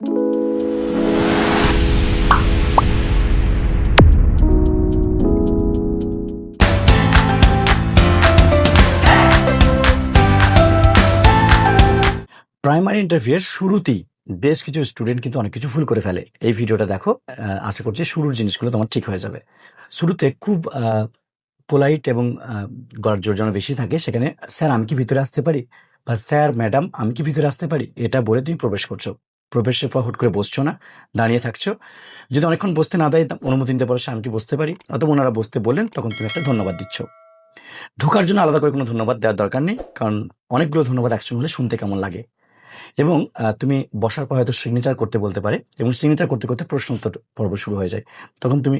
Primary ইন্টারভিউয়ের শুরুতেই বেশ কিছু স্টুডেন্ট কিন্তু অনেক কিছু ভুল করে ফেলে। এই ভিডিওটা দেখো আশা করছি শুরুর জিনিসগুলো তোমার ঠিক হয়ে যাবে। শুরুতে খুব পোলাইট এবং আহ, গলার জোর যেন বেশি থাকে সেখানে স্যার আমি কি ভিতরে আসতে পারি? বা স্যার ম্যাডাম আমি কি ভিতরে আসতে পারি? এটা বলে তুমি প্রবেশ করছ। প্রবেশের পর হুট করে বসছো না? দাঁড়িয়ে থাকছো। যদি অনেকক্ষণ বসতে না দেয়, অনুমতি নিতে পারো, আমি কি বসতে পারি? অথবা ওনারা বসতে বললেন, তখন তুমি একটা ধন্যবাদ দিচ্ছ। ঢোকার জন্য আলাদা করে কোনো ধন্যবাদ দেওয়ার দরকার নেই, কারণ অনেকগুলো ধন্যবাদ একসঙ্গে হলে শুনতে কেমন লাগে। এবং তুমি বসার পর হয়তো সিগনেচার করতে বলতে পারে, এবং সিগনেচার করতে করতে প্রশ্ন উত্তর পর্ব শুরু হয়ে যায়। তখন তুমি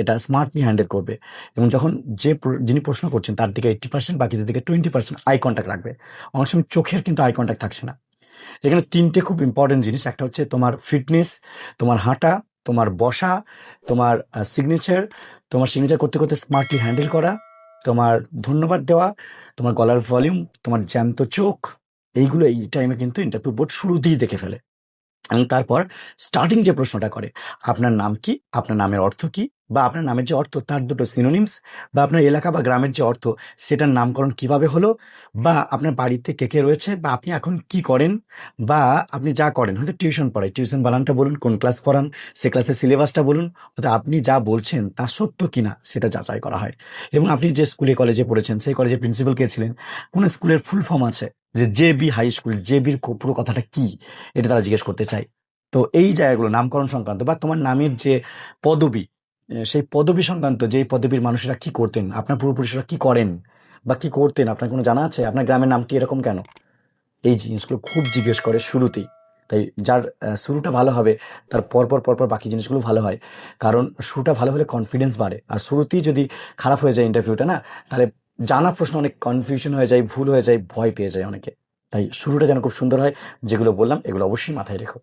এটা স্মার্টলি হ্যান্ডেল করবে। এবং যখন যে যিনি প্রশ্ন করছেন, তার দিকে এইটটি পার্সেন্ট বাকিদের দিকে টোয়েন্টি পার্সেন্ট আই কন্ট্যাক্ট রাখবে। অনেক সময় চোখের কিন্তু আই কন্ট্যাক্ট থাকছে না। এখানে তিনটে খুব ইম্পর্টেন্ট জিনিস। একটা হচ্ছে তোমার ফিটনেস তোমার হাঁটা, তোমার বসা, তোমার সিগনেচার তোমার সিগনেচার করতে করতে স্মার্টলি হ্যান্ডেল করা, তোমার ধন্যবাদ দেওয়া, তোমার গলার ভলিউম তোমার জ্যান্ত চোখ, এইগুলো এই টাইমে কিন্তু ইন্টারভিউ বোর্ড শুরুতেই দেখে ফেলে। এবং তারপর স্টার্টিং যে প্রশ্নটা করে, আপনার নাম কি, আপনার নামের অর্থ কি বা আপনার নামের যে অর্থ, তার দুটো সিনোনিমস বা আপনার এলাকা বা গ্রামের যে অর্থ, সেটার নামকরণ কীভাবে হলো, বা আপনার বাড়িতে কে কে রয়েছে, বা আপনি এখন কি করেন, বা আপনি যা করেন, হয়তো টিউশন পড়ায়। টিউশন বানানটা বলুন, কোন ক্লাস পড়ান, সে ক্লাসের সিলেবাসটা বলুন, অর্থাৎ আপনি যা বলছেন, তা সত্য কিনা, সেটা যাচাই করা হয়। এবং আপনি যে স্কুলে কলেজে পড়েছেন, সেই কলেজের প্রিন্সিপাল কে ছিলেন, কোন স্কুলের ফুল ফর্ম আছে, যে J B high school J বির পুরো কথাটা কি, এটা তারা জিজ্ঞেস করতে চায়। তো এই জায়গাগুলো, নামকরণ সংক্রান্ত, বা তোমার নামের যে পদবি সেই পদবি সংক্রান্ত যে পদবীর মানুষেরা কি করতেন, আপনার পূর্বপুরুষরা কি করেন বা কি করতেন, আপনার কোনো জানা আছে? আপনার গ্রামের নামটি এরকম কেন? এই জিনিসগুলো খুব জিজ্ঞেস করে শুরুতেই। তাই যার শুরুটা ভালো হবে, তার পরপর পরপর বাকি জিনিসগুলো ভালো হয়। কারণ শুরুটা ভালো হলে কনফিডেন্স বাড়ে। আর শুরুতেই যদি খারাপ হয়ে যায় ইন্টারভিউটা না? তাহলে জানা প্রশ্ন অনেক কনফিউশন হয়ে যায়, ভুল হয়ে যায়, ভয় পেয়ে যায় অনেকে। তাই শুরুটা যেন খুব সুন্দর হয়, যেগুলো বললাম, এগুলো অবশ্যই মাথায় রেখো।